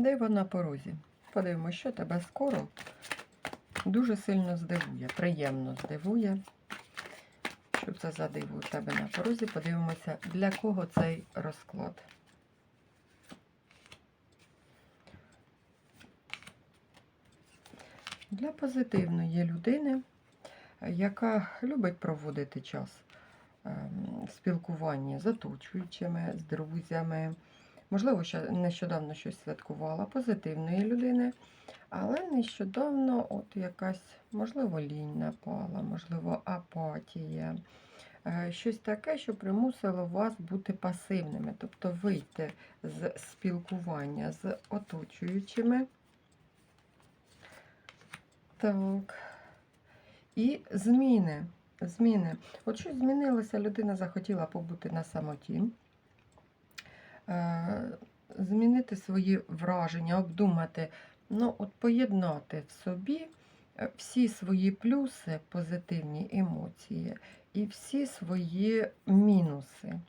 Диво на порозі. Подивимося, що тебе скоро дуже сильно здивує, приємно здивує. Що це за диво у тебе на порозі? Подивимося, для кого цей розклад. Для позитивної людини, яка любить проводити час ем, в спілкуванні з оточуючими, з друзями. Можливо, ще нещодавно щось святкувала позитивної людини, але нещодавно от якась, можливо, лінь напала, можливо, апатія. Е, Щось таке, що примусило вас бути пасивними, тобто вийти з спілкування з оточуючими. Так. І зміни. Зміни. От щось змінилося, людина захотіла побути на самоті, змінити свої враження, обдумати, ну, от поєднати в собі е, всі свої плюси, позитивні емоції і всі свої мінуси.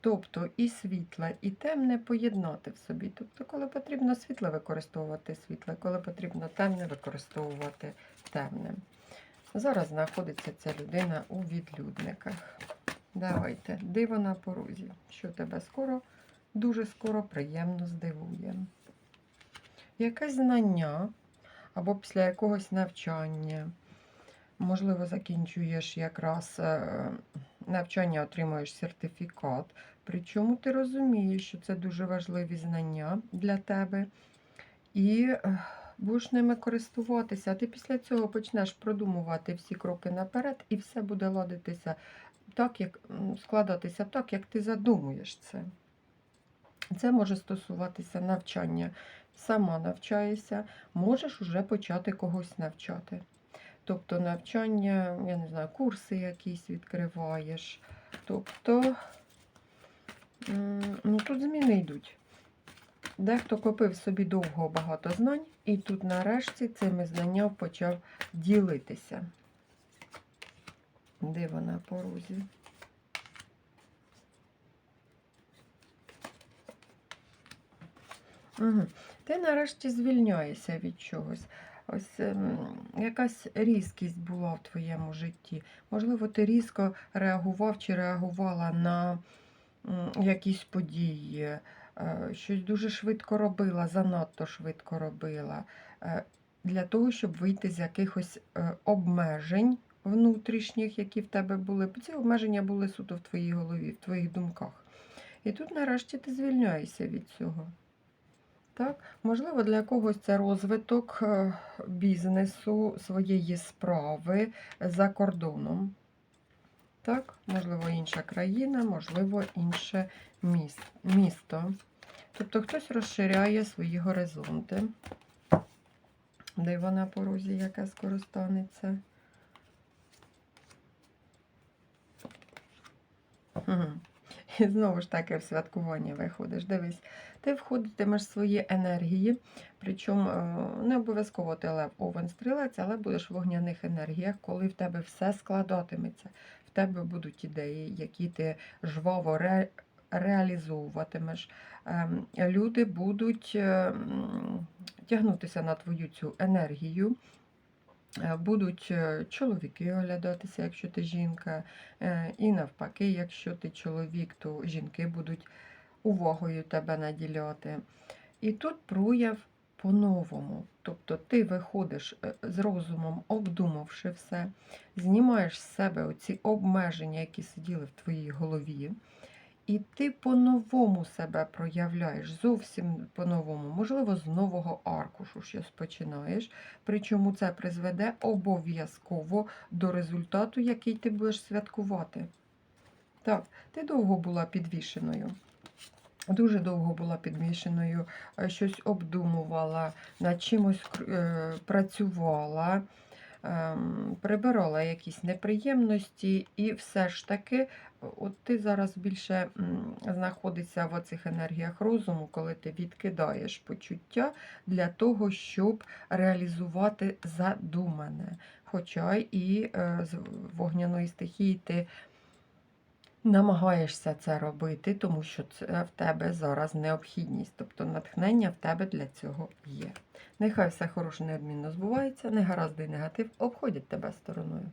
Тобто і світле, і темне поєднати в собі. Тобто, коли потрібно світле використовувати світле, коли потрібно темне використовувати темним. Зараз знаходиться ця людина у відлюдниках. Давайте, диво на порозі, що тебе скоро, дуже скоро приємно здивує. Якесь знання або після якогось навчання. Можливо, закінчуєш якраз е, навчання, отримуєш сертифікат. Причому ти розумієш, що це дуже важливі знання для тебе. І е, будеш ними користуватися. Ти після цього почнеш продумувати всі кроки наперед, і все буде ладитися так, як складатися так, як ти задумуєш це. Це може стосуватися навчання. Сама навчаєшся, можеш уже почати когось навчати. Тобто навчання, я не знаю, курси якісь відкриваєш. Тобто, ну тут зміни йдуть. Дехто копив собі довго багато знань, і тут нарешті цими знаннями почав ділитися. Диво на порозі. Угу. Ти нарешті звільняєшся від чогось. Ось ем, якась різкість була в твоєму житті. Можливо, ти різко реагував чи реагувала на якісь події, е, щось дуже швидко робила, занадто швидко робила, е, для того, щоб вийти з якихось е, обмежень внутрішніх, які в тебе були. Ці обмеження були суто в твоїй голові, в твоїх думках. І тут нарешті ти звільняєшся від цього. Так, можливо, для когось це розвиток е, бізнесу, своєї справи за кордоном. Так, можливо, інша країна, можливо, інше місто. Тобто хтось розширяє свої горизонти. Диво на порозі, яке скоро І знову ж таки в святкування виходиш. Дивись, ти входитимеш свої енергії, причому е, не обов'язково ти лев овен стрілець, але будеш в вогняних енергіях, коли в тебе все складатиметься. В тебе будуть ідеї, які ти жваво ре, реалізовуватимеш. Ем, Люди будуть е, тягнутися на твою цю енергію. Е, Будуть е, чоловіки оглядатися, якщо ти жінка, е, і навпаки, якщо ти чоловік, то жінки будуть увагою тебе наділяти. І тут прояв по-новому. Тобто ти виходиш з розумом, обдумавши все, знімаєш з себе оці обмеження, які сиділи в твоїй голові. І ти по-новому себе проявляєш, зовсім по-новому, можливо, з нового аркушу щось починаєш. Причому це призведе обов'язково до результату, який ти будеш святкувати. Так, ти довго була підвішеною. Дуже довго була підвішеною, е, щось обдумувала, над чимось е, працювала, прибирала якісь неприємності, і все ж таки, от ти зараз більше знаходишся в оцих енергіях розуму, коли ти відкидаєш почуття для того, щоб реалізувати задумане. Хоча і е, з вогняної стихії ти намагаєшся це робити, тому що це в тебе зараз необхідність, тобто натхнення в тебе для цього є. Нехай все хороше неодмінно збувається, негаразди і негатив обходять тебе стороною.